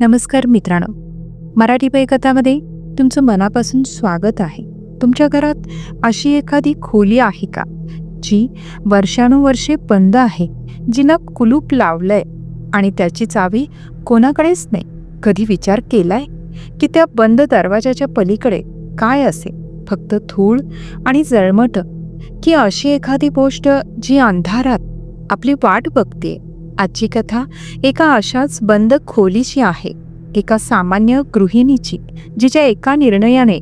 नमस्कार मित्रांनो. मराठी पैकथामध्ये तुमचं मनापासून स्वागत आहे. तुमच्या घरात अशी एखादी खोली आहे का? जी वर्षानुवर्षे बंद आहे जिनं कुलूप लावलंय आणि त्याची चावी कोणाकडेच नाही. कधी विचार केलाय? की त्या बंद दरवाजाच्या पलीकडे काय असे फक्त धूळ आणि जळमट? की अशी एखादी गोष्ट जी अंधारात आपली वाट बघते आजची कथा एका अशाच बंद खोलीची आहे. एका सामान्य गृहिणीची जिच्या एका निर्णयाने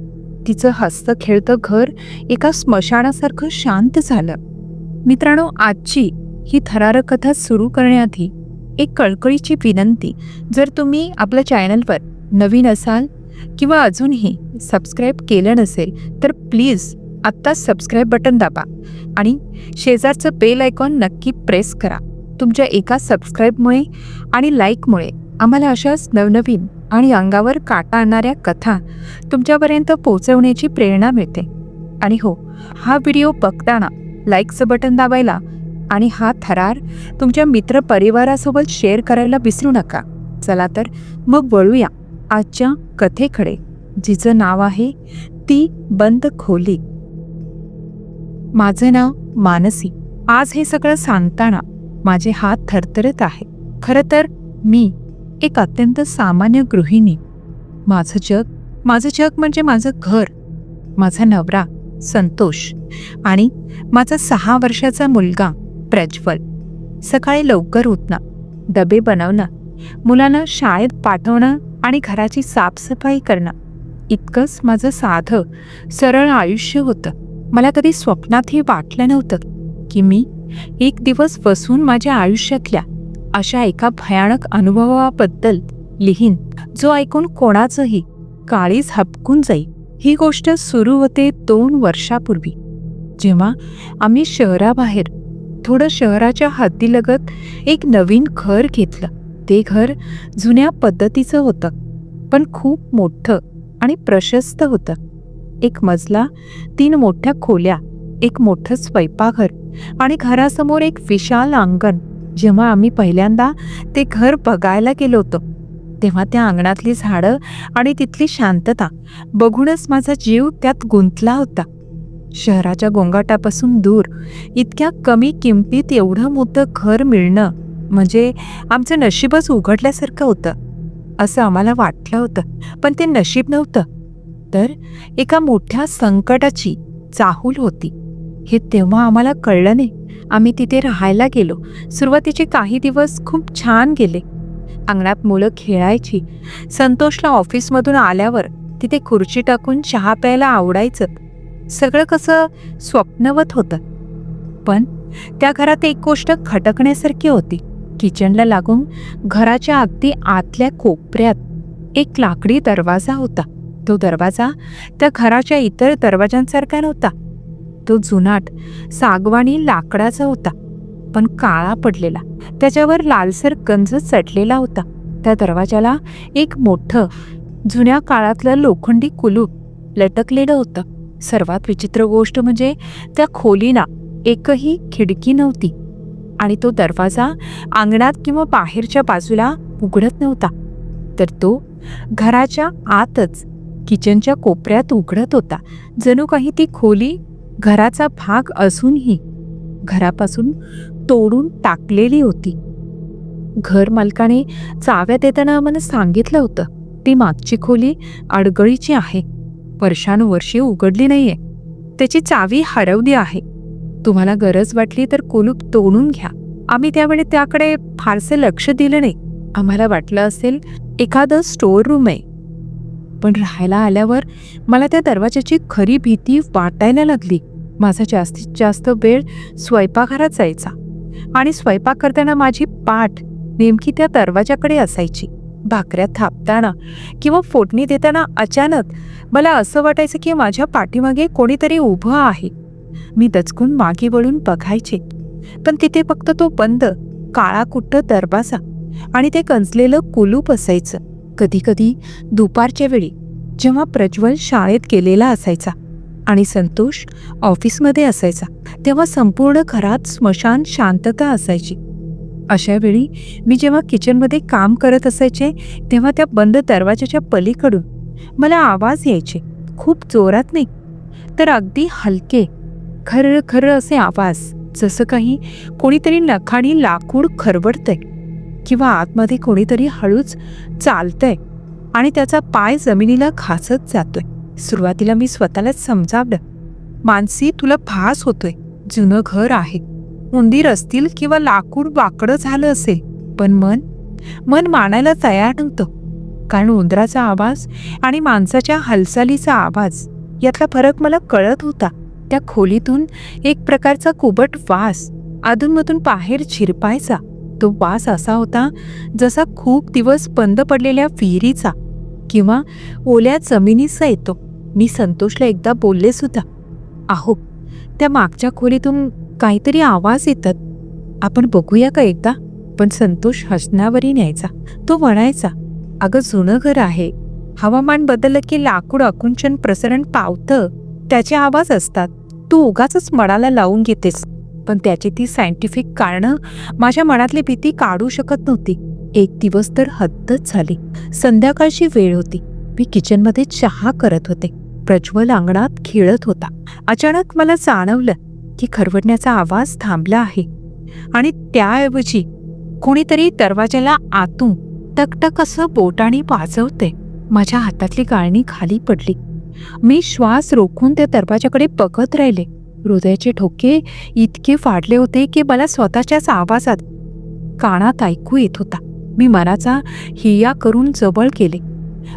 तिचं हस्त खेळतं घर एका स्मशानासारखं शांत झालं. मित्रांनो आजची ही थरारक कथा सुरू करण्याआधी एक कळकळीची विनंती. जर तुम्ही आपल्या चॅनलवर नवीन असाल किंवा अजूनही सबस्क्राईब केलं नसेल तर प्लीज आत्ताच सबस्क्राईब बटन दाबा आणि शेजारचं बेल आयकॉन नक्की प्रेस करा. तुमच्या एका सबस्क्राईबमुळे आणि लाईकमुळे आम्हाला अशाच नवनवीन आणि अंगावर काटा आणणाऱ्या कथा तुमच्यापर्यंत पोहोचवण्याची प्रेरणा मिळते. आणि हो हा व्हिडिओ बघताना लाईकचं बटन दाबायला आणि हा थरार तुमच्या मित्रपरिवारासोबत शेअर करायला विसरू नका. चला तर मग वळूया आजच्या कथेकडे जिचं नाव आहे ती बंद खोली. माझं नाव मानसी. आज हे सगळं सांगताना माझे हात थरथरत आहे खरं तर मी एक अत्यंत सामान्य गृहिणी. माझं जग माझं जग म्हणजे माझं घर माझा नवरा संतोष आणि माझा सहा वर्षाचा मुलगा प्रज्वल. सकाळी लवकर उठणं डबे बनवणं मुलांना शाळेत पाठवणं आणि घराची साफसफाई करणं. इतकंच माझं साधं सरळ आयुष्य होतं. मला कधी स्वप्नातही वाटलं नव्हतं की मी एक दिवस बसून माझ्या आयुष्यातल्या अशा एका भयानक अनुभवाबद्दल लिहीन जो ऐकून कोणाचंही काळीच हपकून जाईल ही गोष्ट सुरू होते दोन वर्षापूर्वी. जेव्हा आम्ही शहराबाहेर थोडं शहराच्या हद्दीलगत एक नवीन घर घेतलं. ते घर जुन्या पद्धतीचं होतं पण खूप मोठं आणि प्रशस्त होतं. एक मजला तीन मोठ्या खोल्या एक मोठं स्वयंपाकघर आणि घरासमोर एक विशाल अंगण. जेव्हा आम्ही पहिल्यांदा ते घर बघायला गेलो होतो तेव्हा त्या अंगणातली झाडं आणि तिथली शांतता बघूनच माझा जीव त्यात गुंतला होता. शहराच्या गोंगाटापासून दूर इतक्या कमी किमतीत एवढं मोठं घर मिळणं म्हणजे आमचं नशीबच उघडल्यासारखं होतं असं आम्हाला वाटलं होतं पण ते नशीब नव्हतं. तर एका मोठ्या संकटाची चाहूल होती. हे तेव्हा आम्हाला कळलं नाही. आम्ही तिथे राहायला गेलो. सुरुवातीचे काही दिवस खूप छान गेले. अंगणात मुलं खेळायची. संतोषला ऑफिसमधून आल्यावर तिथे खुर्ची टाकून चहा प्यायला आवडायचं. सगळं कसं स्वप्नवत होतं. पण त्या घरात एक गोष्ट खटकण्यासारखी होती. किचनला लागून घराच्या अगदी आतल्या कोपऱ्यात एक लाकडी दरवाजा होता. तो दरवाजा त्या घराच्या इतर दरवाजांसारखा नव्हता. तो जुनाट सागवानी लाकडाचा होता पण काळा पडलेला. त्याच्यावर लालसर गंज चटलेला होता. त्या दरवाजाला एक मोठं जुन्या काळातलं लोखंडी कुलूप लटकलेलं होतं. सर्वात विचित्र गोष्ट म्हणजे त्या खोलीना एकही खिडकी नव्हती आणि तो दरवाजा अंगणात किंवा बाहेरच्या बाजूला उघडत नव्हता. तर तो घराच्या आतच किचनच्या कोपऱ्यात उघडत होता. जणू काही ती खोली घराचा भाग असूनही घरापासून तोडून टाकलेली होती. घर मालकाने चाव्या देताना आम्हाला सांगितलं होतं ती मागची खोली अडगळीची आहे वर्षानुवर्षे उघडली नाहीये त्याची चावी हरवली आहे. तुम्हाला गरज वाटली तर कुलूप तोडून घ्या. आम्ही त्यावेळी त्याकडे फारसे लक्ष दिलं नाही. आम्हाला वाटलं असेल एखादं स्टोअर रूम आहे. पण राहायला आल्यावर मला त्या दरवाजाची खरी भीती वाटायला लागली. माझा जास्तीत जास्त वेळ स्वयंपाकघरात जायचा. आणि स्वयंपाक करताना माझी पाठ नेमकी त्या दरवाजाकडे असायची. भाकऱ्या थापताना किंवा फोडणी देताना अचानक मला असं वाटायचं की माझ्या पाठीमागे कोणीतरी उभं आहे. मी दचकून मागे वळून बघायचे. पण तिथे फक्त तो बंद काळा कुट्ट दरवाजा आणि ते कंचलेलं कुलूप असायचं. कधीकधी दुपारच्या वेळी जेव्हा प्रज्वल शाळेत गेलेला असायचा आणि संतोष ऑफिसमध्ये असायचा. तेव्हा संपूर्ण घरात स्मशान शांतता असायची. अशा वेळी मी जेव्हा किचनमध्ये काम करत असायचे तेव्हा त्या बंद दरवाजाच्या पलीकडून मला आवाज यायचे. खूप जोरात नाही तर अगदी हलके खरं खरं असे आवाज जसं काही कोणीतरी नखाणी लाकूड खरवडतंय किंवा आतमध्ये कोणीतरी हळूच चालतंय आणि त्याचा पाय जमिनीला घासत जातोय. सुरुवातीला मी स्वतःलाच समजावलं. मानसी तुला भास होतोय. जुनं घर आहे. उंदीर असतील किंवा लाकूड वाकडं झालं असेल पण मन मन मानायला तयार नव्हतं. कारण उंदराचा आवाज आणि माणसाच्या हालचालीचा आवाज यातला फरक मला कळत होता. त्या खोलीतून एक प्रकारचा कुबट वास अधूनमधून बाहेर झिरपायचा. तो वास असा होता जसा खूप दिवस बंद पडलेल्या विहिरीचा. किंवा ओल्या जमिनीचा येतो मी संतोषला एकदा बोलले सुद्धा. आहो त्या मागच्या खोलीतून काहीतरी आवाज येतात. आपण बघूया का एकदा? पण संतोष हसण्यावरही न्यायचा. तो म्हणायचा अगं जुनं घर आहे. हवामान बदललं की लाकूड अकुंचन प्रसरण पावतं. त्याचे आवाज असतात. तू उगाच मनाला लावून घेतेस. पण त्याची ती सायंटिफिक कारणं माझ्या मनातली भीती काढू शकत नव्हती. एक दिवस तर हद्दच झाली. संध्याकाळची वेळ होती. मी किचनमध्ये चहा करत होते. प्रज्वल अंगणात खेळत होता. अचानक मला जाणवलं की खरवडण्याचा आवाज थांबला आहे. आणि त्याऐवजी कोणीतरी दरवाजाला आतून टकटक असं बोटाने वाजवते. माझ्या हातातली गाळणी खाली पडली. मी श्वास रोखून त्या दरवाजाकडे बघत राहिले. हृदयाचे ठोके इतके फाडले होते की मला स्वतःच्याच आवाजात कानात ऐकू येत होता. मी मनाचा हिया करून जवळ केले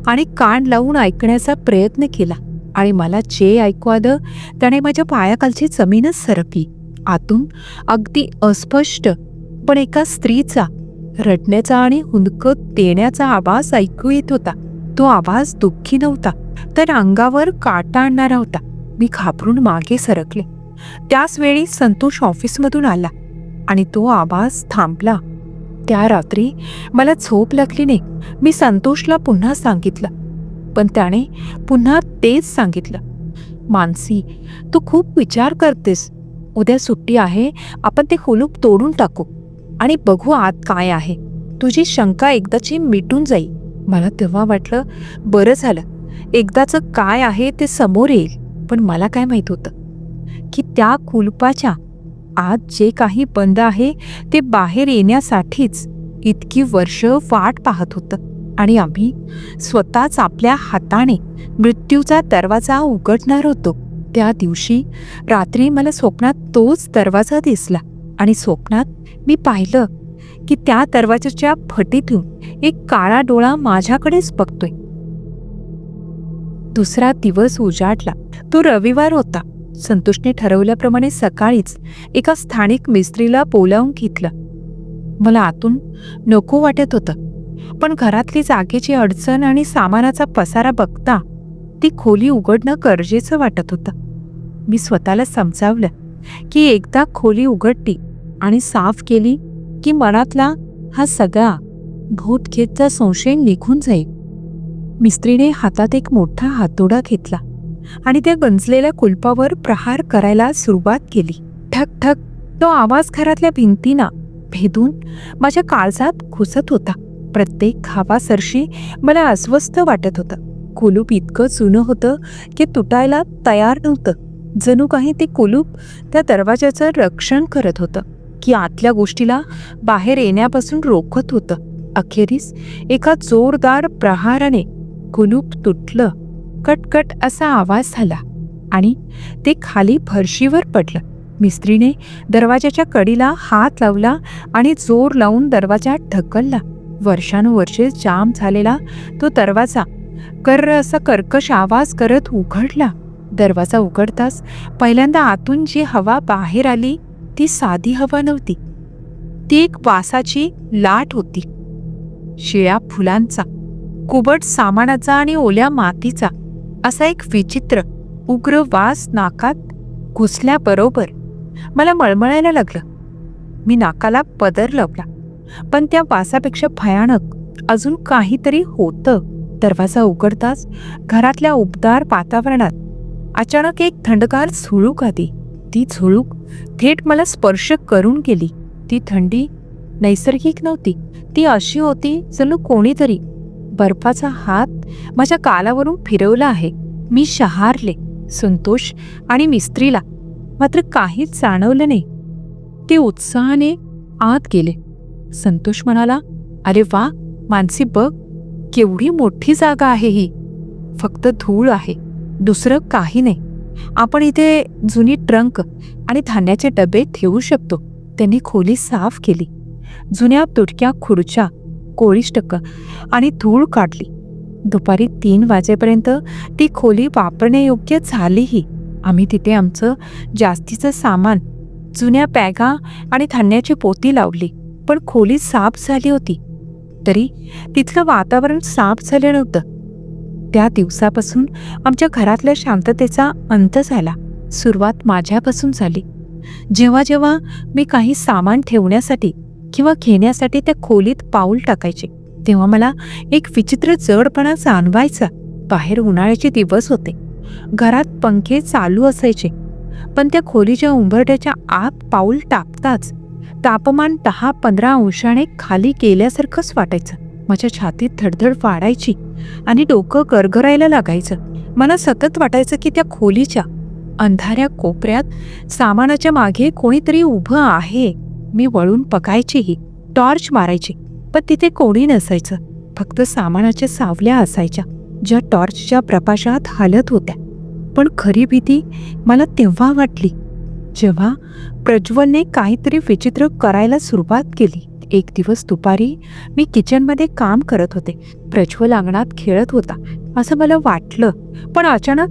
आणि कान लावून ऐकण्याचा प्रयत्न केला आणि मला जे ऐकू आलं त्याने माझ्या पायाखालची जमीनच सरकली. आतून अगदी अस्पष्ट पण एका स्त्रीचा रडण्याचा आणि हुंदकत देण्याचा आवाज ऐकू येत होता. तो आवाज दुःखी नव्हता तर अंगावर काटा आणणारा होता. मी घाबरून मागे सरकले. त्याच वेळी संतोष ऑफिसमधून आला आणि तो आवाज थांबला. त्या रात्री मला झोप लागली नाही. मी संतोषला पुन्हा सांगितलं. पण त्याने पुन्हा तेच सांगितलं. मानसी तू खूप विचार करतेस. उद्या सुट्टी आहे आपण ते कुलूप तोडून टाकू. आणि बघू आत काय आहे. तुझी शंका एकदाची मिटून जाईल. मला तेव्हा वाटलं बरं झालं. एकदाचं काय आहे ते समोर येईल. पण मला काय माहीत होतं. की त्या कुलपाच्या आत जे काही बंद आहे ते बाहेर येण्यासाठीच इतकी वर्ष वाट पाहत होतं. आणि आम्ही स्वतःच आपल्या हाताने मृत्यूचा दरवाजा उघडणार होतो. त्या दिवशी रात्री मला स्वप्नात तोच दरवाजा दिसला आणि स्वप्नात मी पाहिलं की त्या दरवाजाच्या फटीतून एक काळा डोळा माझ्याकडेच बघतोय. दुसरा दिवस उजाडला. तो रविवार होता. संतोषने ठरवल्याप्रमाणे सकाळीच एका स्थानिक मिस्त्रीला बोलावून घेतलं. मला आतून नको वाटत होतं पण घरातली जागेची अडचण आणि सामानाचा पसारा बघता ती खोली उघडणं गरजेचं वाटत होतं. मी स्वतःला समजावलं की एकदा खोली उघडली आणि साफ केली की मनातला हा सगळा भूतखेतचा संशय निघून जाईल. मिस्त्रीने हातात एक मोठा हातोडा घेतला. आणि त्या गंजलेल्या कुलपावर प्रहार करायला सुरुवात केली. ठक ठक तो आवाज घरातल्या भिंतीना भेदून माझ्या काळजात घुसत होता. प्रत्येक खावासरशी मला अस्वस्थ वाटत होतं. कुलूप इतकं जुनं होतं की तुटायला तयार नव्हतं. जणू काही ते कुलूप त्या दरवाजाचं रक्षण करत होतं की आतल्या गोष्टीला बाहेर येण्यापासून रोखत होतं. अखेरीस एका जोरदार प्रहाराने कुलूप तुटलं. कटकट असा आवाज झाला आणि ते खाली फरशीवर पडलं. मिस्त्रीने दरवाजाच्या कडीला हात लावला आणि जोर लावून दरवाजा ढकलला. वर्षानुवर्षे जाम झालेला तो दरवाजा कर्र असा कर्कश आवाज करत उघडला. दरवाजा उघडताच पहिल्यांदा आतून जी हवा बाहेर आली ती साधी हवा नव्हती. ती एक वासाची लाट होती. शिळ्या फुलांचा कुबट सामानाचा आणि ओल्या मातीचा. असा एक विचित्र उग्र वास नाकात घुसल्याबरोबर मला मळमळायला लागलं. मी नाकाला पदर लावला पण त्या वासापेक्षा भयानक अजून काहीतरी होतं. दरवाजा उघडताच घरातल्या उबदार वातावरणात अचानक एक थंडगार झुळूक आली. ती झुळूक थेट मला स्पर्श करून गेली. ती थंडी नैसर्गिक नव्हती. ती अशी होती जणू कोणीतरी बर्फाचा हात माझ्या कालावरून फिरवला आहे. मी शहारले संतोष आणि मिस्त्रीला मात्र काहीच जाणवलं नाही. ते उत्साहाने आत गेले. संतोष म्हणाला अरे वा मानसी बघ केवढी मोठी जागा आहे ही. फक्त धूळ आहे दुसरं काही नाही. आपण इथे जुनी ट्रंक आणि धान्याचे डबे ठेवू शकतो. त्यांनी खोली साफ केली. जुन्या तुटक्या खुर्च्या कोळीश टक्कं आणि धूळ काढली. दुपारी तीन वाजेपर्यंत ती खोली वापरण्यायोग्य झालीही. आम्ही तिथे आमचं जास्तीचं सामान जुन्या बॅगा आणि धान्याची पोती लावली पण खोली साफ झाली होती. तरी तिथलं वातावरण साफ झालं नव्हतं. त्या दिवसापासून आमच्या घरातल्या शांततेचा अंत झाला. सुरुवात माझ्यापासून झाली. जेव्हा जेव्हा मी काही सामान ठेवण्यासाठी किंवा घेण्यासाठी त्या खोलीत पाऊल टाकायचे. तेव्हा मला एक विचित्र जडपणा जाणवायचा बाहेर उन्हाळ्याचे दिवस होते. घरात पंखे चालू असायचे. पण त्या खोलीच्या उंबरट्याच्या आत पाऊल टाकताच तापमान दहा पंधरा अंशाने खाली गेल्यासारखंच वाटायचं. माझ्या छातीत धडधड वाढायची आणि डोकं गरगरायला लागायचं. मला सतत वाटायचं की त्या खोलीच्या अंधाऱ्या कोपऱ्यात सामानाच्या मागे कोणीतरी उभं आहे. मी वळून बघायचीही टॉर्च मारायची पण तिथे कोणी नसायचं. फक्त सामानाच्या सावल्या असायच्या ज्या टॉर्चच्या प्रकाशात हालत होत्या. पण खरी भीती मला तेव्हा वाटली जेव्हा प्रज्वलने काहीतरी विचित्र करायला सुरुवात केली. एक दिवस दुपारी मी किचनमध्ये काम करत होते. प्रज्वल अंगणात खेळत होता असं मला वाटलं पण अचानक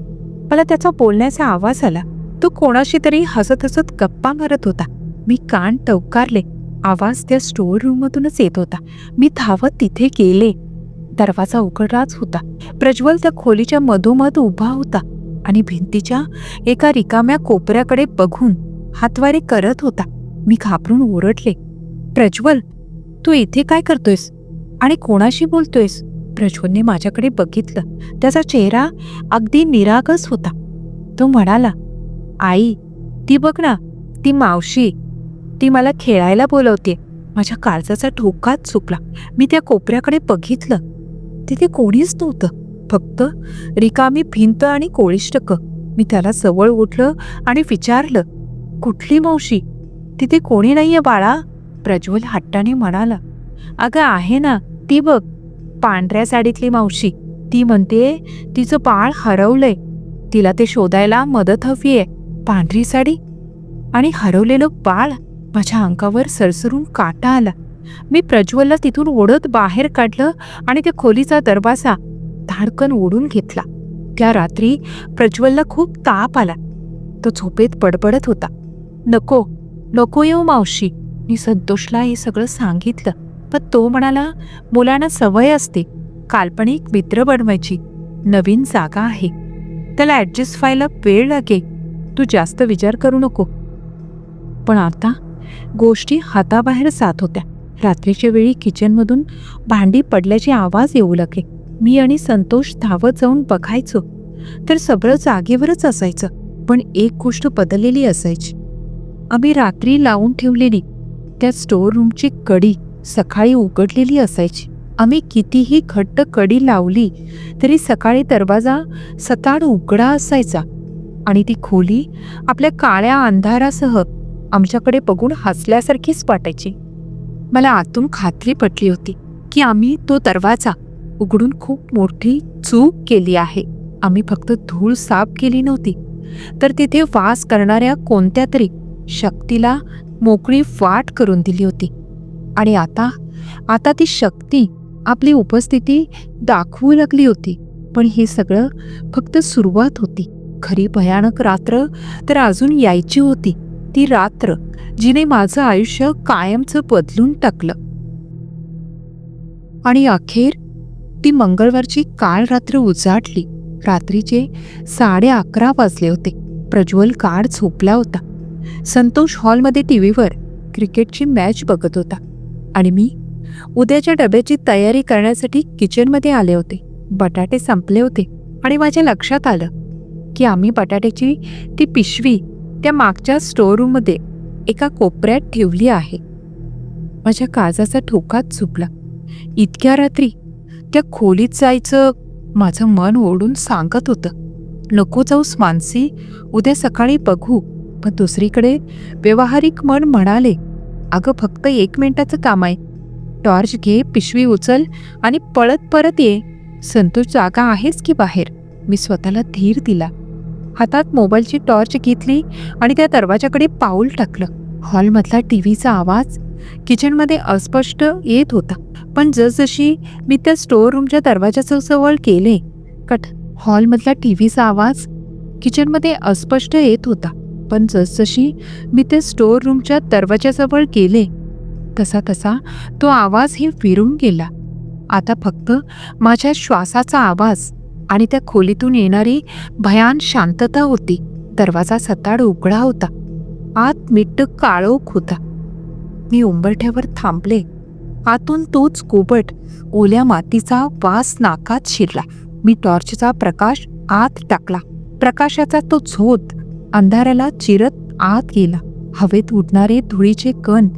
मला त्याचा बोलण्याचा आवाज आला. तो कोणाशी तरी हसत हसत गप्पा मारत होता. मी कान टवकारले. आवाज त्या स्टोअर रूममधूनच येत होता. मी धावत तिथे गेले. दरवाजा उघडलाच होता. प्रज्वल त्या खोलीच्या मधोमध उभा होता आणि भिंतीच्या एका रिकाम्या कोपऱ्याकडे बघून हातवारे करत होता. मी घाबरून ओरडले. प्रज्वल तू इथे काय करतोयस? आणि कोणाशी बोलतोयस? प्रज्वलने माझ्याकडे बघितलं. त्याचा चेहरा अगदी निरागस होता. तो म्हणाला आई ती बघ ना ती मावशी ती मला खेळायला बोलवते माझ्या काळजाचा ठोकाच चुकला. मी त्या कोपऱ्याकडे बघितलं. तिथे कोणीच नव्हतं. फक्त रिकामी भिंत आणि कोळिष्टक. मी त्याला जवळ उठलं आणि विचारलं कुठली मावशी? तिथे कोणी नाहीये बाळा? प्रज्वल हट्टाने म्हणाला अगं आहे ना. ती बघ पांढऱ्या साडीतली मावशी. ती म्हणते तिचं बाळ हरवलंय. तिला ते शोधायला मदत हवी आहे पांढरी साडी आणि हरवलेलं बाळ. माझ्या अंगावर सरसरून काटा आला. मी प्रज्वलला तिथून ओढत बाहेर काढलं आणि त्या खोलीचा दरवाजा धाडकन ओढून घेतला. त्या रात्री प्रज्वलला खूप ताप आला. तो झोपेत पडपडत होता. नको नको येऊ मावशी. मी संतोषला हे सगळं सांगितलं. पण तो म्हणाला मुलांना सवय असते. काल्पनिक मित्र बनवायची. नवीन जागा आहे. त्याला ॲडजस्ट व्हायला वेळ लागे तू जास्त विचार करू नको. पण आता गोष्टी हाताबाहेर जात होत्या. रात्रीच्या वेळी किचनमधून भांडी पडल्याचे आवाज येऊ लागले. मी आणि संतोष धावत जाऊन बघायचो. तर सगळं जागेवरच असायचं पण एक गोष्ट बदललेली असायची. आम्ही रात्री लावून ठेवलेली त्या स्टोअर रूमची कडी सकाळी उघडलेली असायची. आम्ही कितीही घट्ट कडी लावली तरी सकाळी दरवाजा सताड उघडा असायचा आणि ती खोली आपल्या काळ्या अंधारासह आमच्याकडे बघून हसल्यासारखीच वाटायची. मला आतून खात्री पटली होती की आम्ही तो दरवाजा उघडून खूप मोठी चूक केली आहे. आम्ही फक्त धूळ साफ केली नव्हती तर तिथे वास करणाऱ्या कोणत्या तरी शक्तीला मोकळी वाट करून दिली होती. आणि आता आता ती शक्ती आपली उपस्थिती दाखवू लागली होती पण हे सगळं फक्त सुरुवात होती. खरी भयानक रात्र तर अजून यायची होती. ती रात्र जिने माझं आयुष्य कायमचं बदलून टाकलं. आणि अखेर ती मंगळवारची काळ रात्र उजाडली. रात्रीचे साडे अकरा वाजले होते. प्रज्वल काळ झोपला होता. संतोष हॉलमध्ये टी व्हीवर क्रिकेटची मॅच बघत होता. आणि मी उद्याच्या डब्याची तयारी करण्यासाठी किचनमध्ये आले होते. बटाटे संपले होते आणि माझ्या लक्षात आलं की आम्ही बटाट्याची ती पिशवी त्या मागच्या स्टोअर रूममध्ये एका कोपऱ्यात ठेवली आहे. माझ्या काजाचा ठोकाच चुकला. इतक्या रात्री त्या खोलीत जायचं माझं मन ओढून सांगत होतं. नको जाऊस मानसी उद्या सकाळी बघू. पण दुसरीकडे व्यवहारिक मन म्हणाले अगं फक्त एक मिनिटाचं काम आहे. टॉर्च घे पिशवी उचल आणि पळत परत ये. संतोष जागा आहेच की बाहेर? मी स्वतःला धीर दिला. हातात मोबाईलची टॉर्च घेतली आणि त्या दरवाजाकडे पाऊल टाकलं. हॉलमधला टी व्हीचा आवाज किचनमध्ये अस्पष्ट येत होता. पण जसजशी मी त्या स्टोअर रूमच्या दरवाजाच्या जवळ केले कट हॉलमधला टी व्हीचा आवाज किचनमध्ये अस्पष्ट येत होता. पण जसजशी मी त्या स्टोअर रूमच्या दरवाजाजवळ केले तसा तसा तो आवाजही फिरून गेला. आता फक्त माझ्या श्वासाचा आवाज आणि त्या खोलीतून येणारी भयान शांतता होती. दरवाजा सताड उघडा होता. आत मिट्ट काळोख होता. मी उंबरठ्यावर थांबले. आतून तोच कोबट ओल्या मातीचा वास नाकात शिरला. मी टॉर्चचा प्रकाश आत टाकला. प्रकाशाचा तो झोत अंधाराला चिरत आत गेला. हवेत उडणारे धुळीचे कण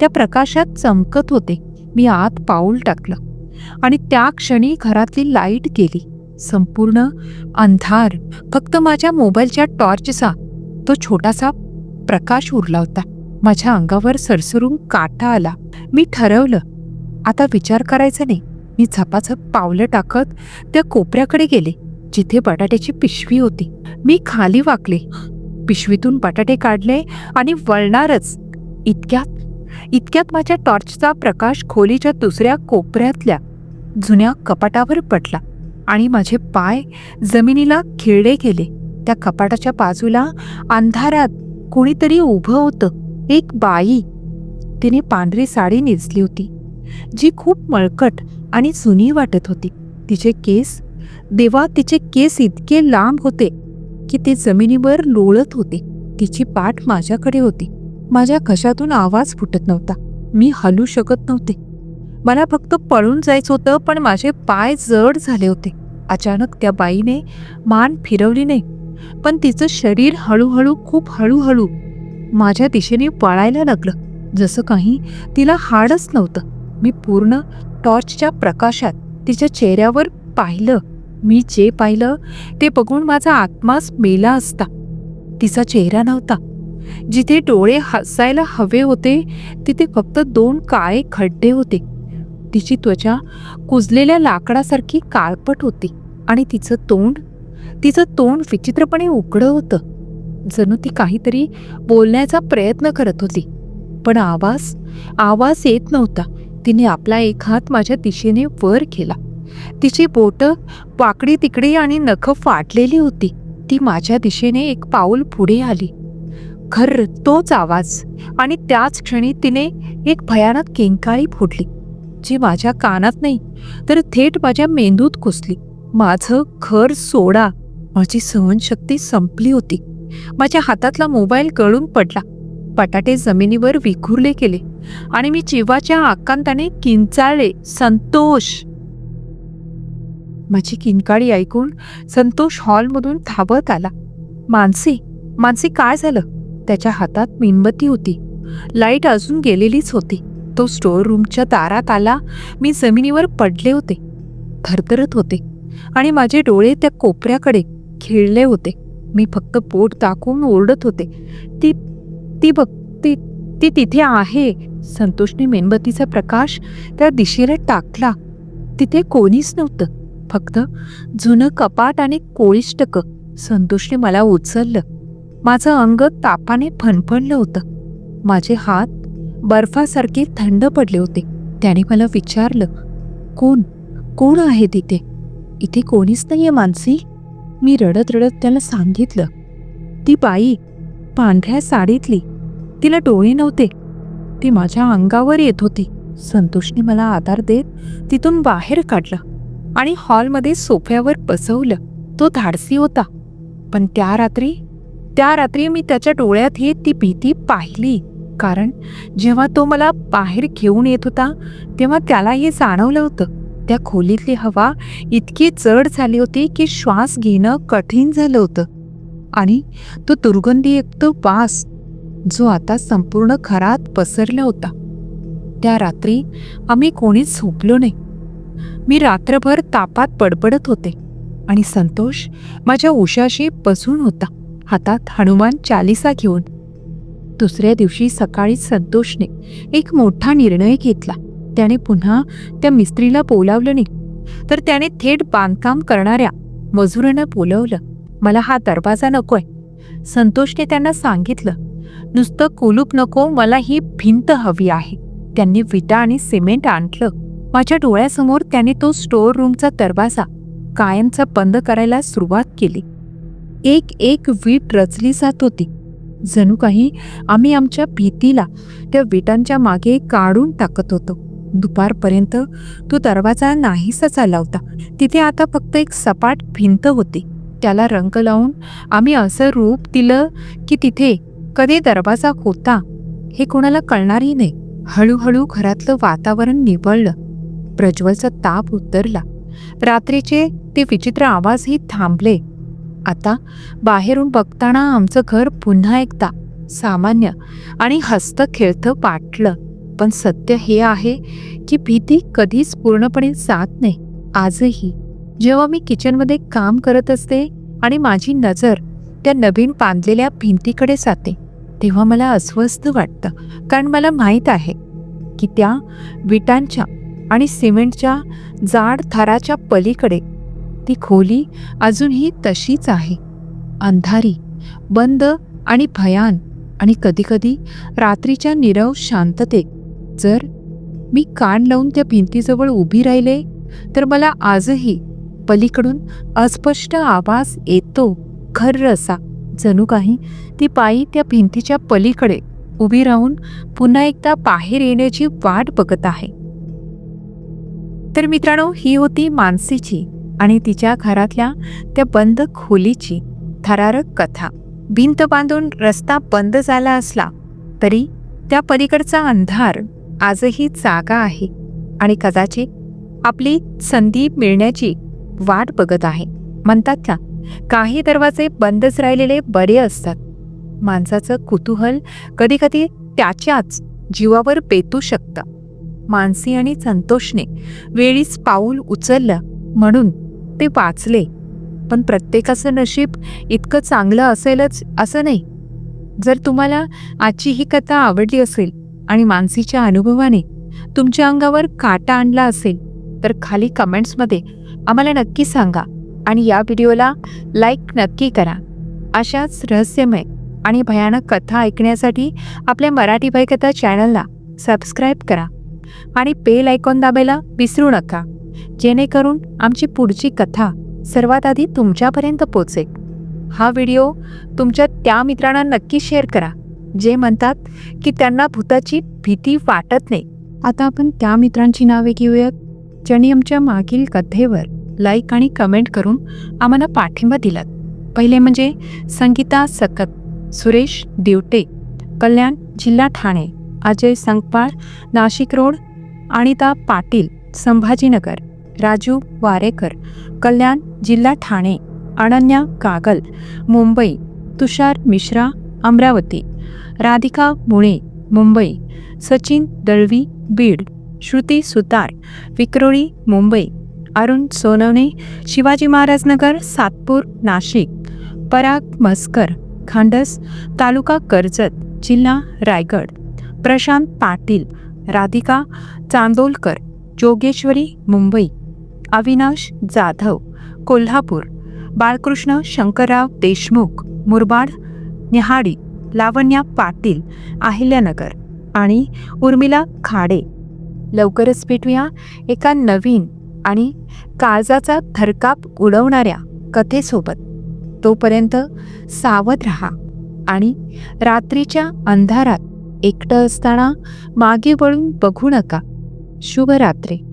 त्या प्रकाशात चमकत होते. मी आत पाऊल टाकलं आणि त्या क्षणी घरातली लाइट गेली. संपूर्ण अंधार फक्त माझ्या मोबाईलच्या टॉर्चचा तो छोटासा प्रकाश उरला होता. माझ्या अंगावर सरसरून काटा आला. मी ठरवलं आता विचार करायचा नाही. मी झपाझप पावलं टाकत त्या कोपऱ्याकडे गेले जिथे बटाट्याची पिशवी होती. मी खाली वाकले. पिशवीतून बटाटे काढले आणि वळणारच. इतक्यात इतक्यात माझ्या टॉर्चचा प्रकाश खोलीच्या दुसऱ्या कोपऱ्यातल्या जुन्या कपाटावर पडला. आणि माझे पाय जमिनीला खिळले गेले. त्या कपाटाच्या बाजूला अंधारात कोणीतरी उभं होतं एक बाई. तिने पांढरी साडी नेसली होती जी खूप मळकट आणि जुनी वाटत होती. तिचे केस देवा तिचे केस इतके लांब होते की ते जमिनीवर लोळत होते. तिची पाठ माझ्याकडे होती. माझ्या घशातून आवाज फुटत नव्हता. मी हलू शकत नव्हते. मला फक्त पळून जायचं होतं पण माझे पाय जड झाले होते. अचानक त्या बाईने मान फिरवली नाही. पण तिचं शरीर हळूहळू खूप हळूहळू माझ्या दिशेने पळायला लागलं. जसं काही तिला हाडच नव्हतं. मी पूर्ण टॉर्चच्या प्रकाशात तिच्या चेहऱ्यावर पाहिलं. मी जे पाहिलं ते बघून माझा आत्माच मेला असता. तिचा चेहरा नव्हता. जिथे डोळे हसायला हवे होते तिथे फक्त दोन काळे खड्डे होते. तिची त्वचा कुजलेल्या लाकडासारखी काळपट होती आणि तिचं तोंड तिचं तोंड विचित्रपणे उघडं होतं. जणू ती काहीतरी बोलण्याचा प्रयत्न करत होती पण आवाज आवाज येत नव्हता. तिने आपला एक हात माझ्या दिशेने वर केला. तिची बोटं वाकडी तिकडी आणि नखं फाटलेली होती. ती माझ्या दिशेने एक पाऊल पुढे आली. खर तोच आवाज. आणि त्याच क्षणी तिने एक भयानक किंकाळी फोडली. जी माझ्या कानात नाही तर थेट माझ्या मेंदूत घुसली. माझं खर सोडा. माझी सहनशक्ती संपली होती. माझ्या हातातला मोबाईल गळून पडला. बटाटे जमिनीवर विखुरले गेले आणि मी जीवाच्या आकांताने किंचाळले संतोष. माझी किनकाळी ऐकून संतोष हॉलमधून धावत आला. मानसी मानसी काय झालं? त्याच्या हातात मेणबत्ती होती. लाइट अजून गेलेलीच होती. तो स्टोअर रूमच्या दारात आला. मी जमिनीवर पडले होते. थरथरत होते. आणि माझे डोळे त्या कोपऱ्याकडे खिळले होते. मी फक्त पोट दाखवून ओरडत होते. ती ती बघ ती ती तिथे आहे. संतोषने मेणबत्तीचा प्रकाश त्या दिशेला टाकला. तिथे कोणीच नव्हतं. फक्त जुनं कपाट आणि कोळिष्टक. संतोषने मला उचललं. माझं अंग तापाने फणफणलं होतं. माझे हात बर्फासारखे थंड पडले होते. त्याने मला विचारलं कोण? कोण आहे तिथे? इथे कोणीच नाही आहे मानसी. मी रडत रडत त्याला सांगितलं ती बाई पांढऱ्या साडीतली तिला डोळे नव्हते. ती माझ्या अंगावर येत होती. संतोषने मला आधार देत तिथून बाहेर काढलं आणि हॉलमध्ये सोफ्यावर बसवलं. तो धाडसी होता. पण त्या रात्री त्या रात्री मी त्याच्या डोळ्यात ही ती भीती पाहिली. कारण जेव्हा तो मला बाहेर घेऊन येत होता तेव्हा त्याला हे जाणवलं होतं. त्या खोलीतली हवा इतकी चढ झाली होती की श्वास घेणं कठीण झालं होतं. आणि तो दुर्गंधीयुक्त वास जो आता संपूर्ण घरात पसरला होता. त्या रात्री आम्ही कोणीच झोपलो नाही. मी रात्रभर तापात पडपडत होते आणि संतोष माझ्या उशाशी बसून होता हातात हनुमान चालिसा घेऊन. दुसऱ्या दिवशी सकाळी संतोषने एक मोठा निर्णय घेतला. त्याने पुन्हा त्या मिस्त्रीला बोलावलं नाही. तर त्याने थेट बांधकाम करणाऱ्या मजुरांना बोलवलं. मला हा दरवाजा नकोय. संतोषने त्यांना सांगितलं नुसतं कुलूप नको मला ही भिंत हवी आहे. त्यांनी विटा आणि सिमेंट आणलं. माझ्या डोळ्यासमोर त्याने तो स्टोअर रूमचा दरवाजा कायमचा बंद करायला सुरुवात केली. एक एक वीट रचली जात होती. जणू काही आम्ही आमच्या भीतीला त्या विटांच्या मागे काढून टाकत होतो. दुपारपर्यंत तो दरवाजा नाहीसा झाला होता तिथे आता फक्त एक सपाट भिंत होती. त्याला रंग लावून आम्ही असं रूप दिलं की तिथे कधी दरवाजा होता हे कोणाला कळणारही नाही. हळूहळू घरातलं वातावरण निवळलं. प्रज्वलचा ताप उतरला. रात्रीचे ते विचित्र आवाजही थांबले. आता बाहेरून बघताना आमचं घर पुन्हा एकदा सामान्य आणि हस्त खेळतं वाटलं. पण सत्य हे आहे की भीती कधीच पूर्णपणे जात नाही. आजही जेव्हा मी किचनमध्ये काम करत असते आणि माझी नजर त्या नवीन बांधलेल्या भिंतीकडे जाते तेव्हा मला अस्वस्थ वाटतं. कारण मला माहीत आहे की त्या विटांच्या आणि सिमेंटच्या जाड थराच्या पलीकडे ती खोली अजूनही तशीच आहे. अंधारी बंद आणि भयान आणि कधीकधी रात्रीच्या निरव शांततेत जर मी कान लावून त्या भिंतीजवळ उभी राहिले तर मला आजही पलीकडून अस्पष्ट आवाज येतो खर्र असा. जणू काही ती पायी त्या भिंतीच्या पलीकडे उभी राहून पुन्हा एकदा बाहेर येण्याची वाट बघत आहे. तर मित्रांनो ही होती मानसीची आणि तिच्या घरातल्या त्या बंद खोलीची थरारक कथा. भिंत बांधून रस्ता बंद झाला असला तरी त्या पलीकडचा अंधार आजही जागा आहे आणि कदाचित आपली संधी मिळण्याची वाट बघत आहे. म्हणतात का काही दरवाजे बंदच राहिलेले बरे असतात. माणसाचं कुतूहल कधीकधी त्याच्याच जीवावर पेतू शकतं. मानसी आणि संतोषने वेळीच पाऊल उचललं म्हणून ते वाचले. पण प्रत्येकाचं नशीब इतकं चांगलं असेलच असं नाही. जर तुम्हाला आजची ही कथा आवडली असेल आणि मानसीच्या अनुभवाने तुमच्या अंगावर काटा आणला असेल तर खाली कमेंट्समध्ये आम्हाला नक्की सांगा आणि या व्हिडिओला लाईक नक्की करा. अशाच रहस्यमय आणि भयानक कथा ऐकण्यासाठी आपल्या मराठी भयकथा चॅनलला सबस्क्राईब करा आणि बेल आयकॉन दाबायला विसरू नका. जेणेकरून आमची पुढची कथा सर्वात आधी तुमच्यापर्यंत पोचेल. हा व्हिडिओ तुमच्या त्या मित्रांना नक्की शेअर करा जे म्हणतात की त्यांना भूताची भीती वाटत नाही. आता आपण त्या मित्रांची नावे घेऊयात ज्यांनी आमच्या मागील कथेवर लाईक आणि कमेंट करून आम्हाला पाठिंबा दिलात. पहिले म्हणजे संगीता सकत सुरेश दिवटे कल्याण जिल्हा ठाणे अजय संकपाळ नाशिक रोड अनिता पाटील. संभाजीनगर राजू वारेकर कल्याण जिल्हा ठाणे अनन्या कागल मुंबई तुषार मिश्रा अमरावती राधिका मुळे मुंबई सचिन दळवी बीड श्रुती सुतार विक्रोळी मुंबई अरुण सोनवणे शिवाजी महाराजनगर सातपूर नाशिक पराग मस्कर खांडस तालुका कर्जत जिल्हा रायगड प्रशांत पाटील राधिका चांदोलकर जोगेश्वरी मुंबई. अविनाश जाधव कोल्हापूर. बाळकृष्ण शंकरराव देशमुख मुरबाड निहाडी लावण्या पाटील अहिल्यानगर आणि उर्मिला खाडे. लवकरच भेटूया एका नवीन आणि काळजाचा थरकाप उडवणाऱ्या कथेसोबत. तोपर्यंत सावध रहा आणि रात्रीच्या अंधारात एकटं असताना मागे वळून बघू नका. शुभरात्री.